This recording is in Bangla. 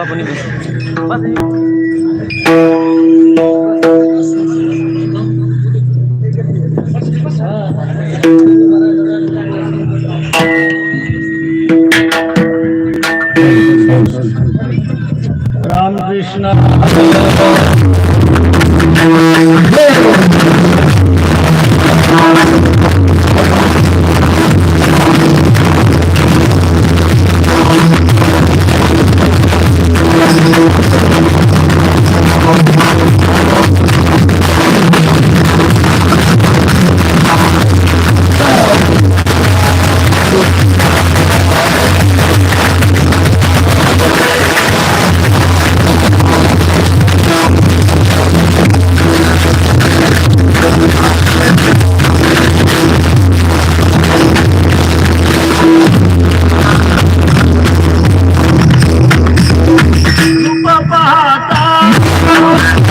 সপনি রামকৃষ্ণ। Oh,